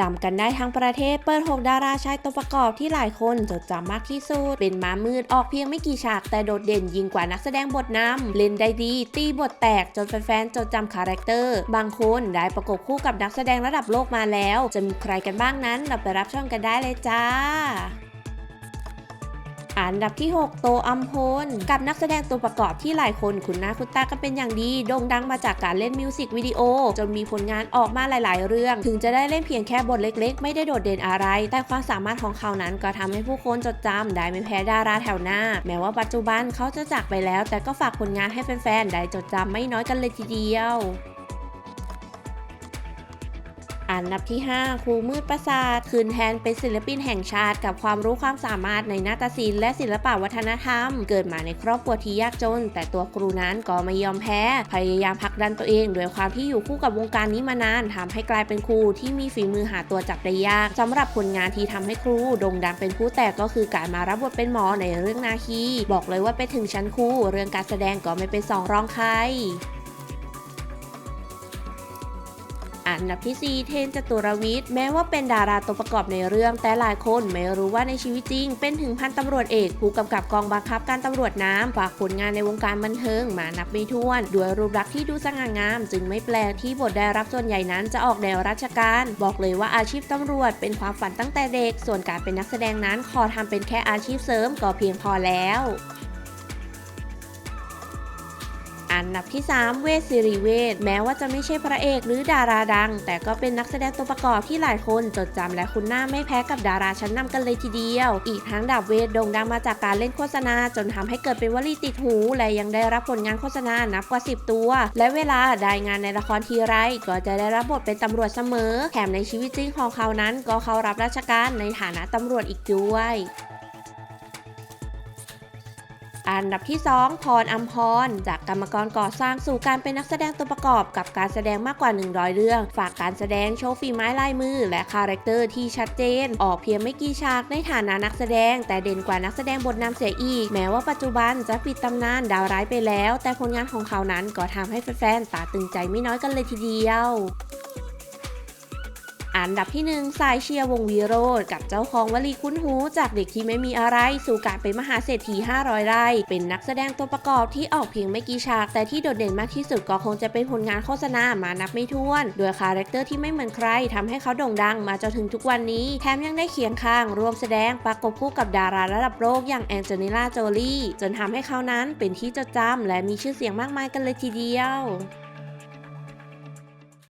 จำกันได้ทั้งประเทศเปิด 6 ดาราชายตัวประกอบที่หลายคนจดจำมากที่สุด เป็นม้ามืดออกเพียงไม่กี่ฉากแต่โดดเด่นยิ่งกว่านักแสดงบทนำเล่นได้ดี ตีบทแตกจนแฟนๆจดจำคาแรคเตอร์ บางคนได้ประกบคู่กับนักแสดงระดับโลกมาแล้ว จะมีใครกันบ้างนั้นเราไปรับชมกันได้เลยจ้า อันดับที่ 6 โตอัมพล กับนักแสดงตัวประกอบที่หลายคนคุ้นหน้าคุ้นตากันเป็นอย่างดี โด่งดังมาจากการเล่นมิวสิกวิดีโอ จนมีผลงานออกมาหลาย ๆ เรื่อง ถึงจะได้เล่นเพียงแค่บทเล็ก ๆ ไม่ได้โดดเด่นอะไร แต่ความสามารถของเขานั้นก็ทำให้ผู้คนจดจำได้ไม่แพ้ดาราแถวหน้า แม้ว่าปัจจุบันเขาจะจากไปแล้ว แต่ก็ฝากผลงานให้แฟน ๆ ได้จดจำไม่น้อยกันเลยทีเดียว อันดับที่ 5 ครูมืดประสาท คืนแทนเป็นศิลปินแห่งชาติ กับความรู้ความสามารถในนาฏศิลป์และศิลปวัฒนธรรม เกิดมาในครอบครัวที่ยากจน แต่ตัวครูนั้นก็ไม่ยอมแพ้ พยายามผลักดันตัวเองด้วยความที่อยู่คู่กับวงการนี้มานานทำให้กลายเป็นครูที่มีฝีมือหาตัวจับได้ยากสำหรับผลงานที่ทำให้ครูโด่งดังเป็นผู้แตกก็คือการมารับบทเป็นหมอในเรื่องนาคี บอกเลยว่าไปถึงชั้นครูเรื่องการแสดงก็ไม่เป็นสองรองใคร อันดับที่ 4 เทนจตุรวิทย์แม้ว่าเป็นดาราตัวประกอบในเรื่อง แต่หลายคนไม่รู้ว่าในชีวิตจริง เป็นถึงพันตำรวจเอกผู้กำกับกองบังคับการตำรวจน้ำฝากผลงานในวงการบันเทิงมานับไม่ถ้วน ด้วยรูปลักษณ์ที่ดูสง่างาม จึงไม่แปลกที่บทได้รับส่วนใหญ่นั้นจะออกแนวราชการ บอกเลยว่าอาชีพตำรวจเป็นความฝันตั้งแต่เด็ก ส่วนการเป็นนักแสดงนั้นขอทำเป็นแค่อาชีพเสริมก็เพียงพอแล้ว อันดับที่ 3 เวสสิริเวทแม้ว่าจะไม่ใช่พระเอกหรือดาราดัง แต่ก็เป็นนักแสดงตัวประกอบที่หลายคนจดจำและคุ้นหน้าไม่แพ้กับดาราชั้นนำกันเลยทีเดียว อีกทั้งดาบเวทโด่งดังมาจากการเล่นโฆษณา จนทำให้เกิดเป็นวลีติดหู และยังได้รับผลงานโฆษณานับกว่า 10 ตัว และเวลาได้งานในละครทีไร ก็จะได้รับบทเป็นตำรวจเสมอ แถมในชีวิตจริงของเขานั้น ก็เขารับราชการในฐานะตำรวจอีกด้วย อันดับที่ 2 พรอัมพร จากกรรมกรก่อสร้างสู่การเป็นนักแสดงตัวประกอบกับการแสดงมากกว่า 100 เรื่อง ฝากการแสดงโชว์ฝีไม้ลายมือ และคาแรคเตอร์ที่ชัดเจน ออกเพียงไม่กี่ฉากในฐานะนักแสดง แต่เด่นกว่านักแสดงบทนำเสียอีก แม้ว่าปัจจุบันจะปิดตำนานดาวร้ายไปแล้ว แต่ผลงานของเขานั้นก็ทำให้แฟนๆตาตึงใจไม่น้อยกันเลยทีเดียว อันดับที่1สายเชียร์วงวีโรดกับเจ้าของวลีคุ้นหูจากเด็กที่ไม่มีอะไรสู่การเป็นมหาเศรษฐี 500 ไร่ เป็นนักแสดงตัวประกอบที่ออกเพียงไม่กี่ฉาก แต่ที่โดดเด่นมากที่สุดก็คงจะเป็นผลงานโฆษณามานับไม่ถ้วน โดยคาแรคเตอร์ที่ไม่เหมือนใครทำให้เขาโด่งดังมาจนถึงทุกวันนี้ แถมยังได้เคียงข้างร่วมแสดงประกบคู่กับดาราระดับโลกอย่างแองเจลิน่าโจลีจนทำให้เขานั้นเป็นที่จดจำและมีชื่อเสียงมากมายกันเลยทีเดียว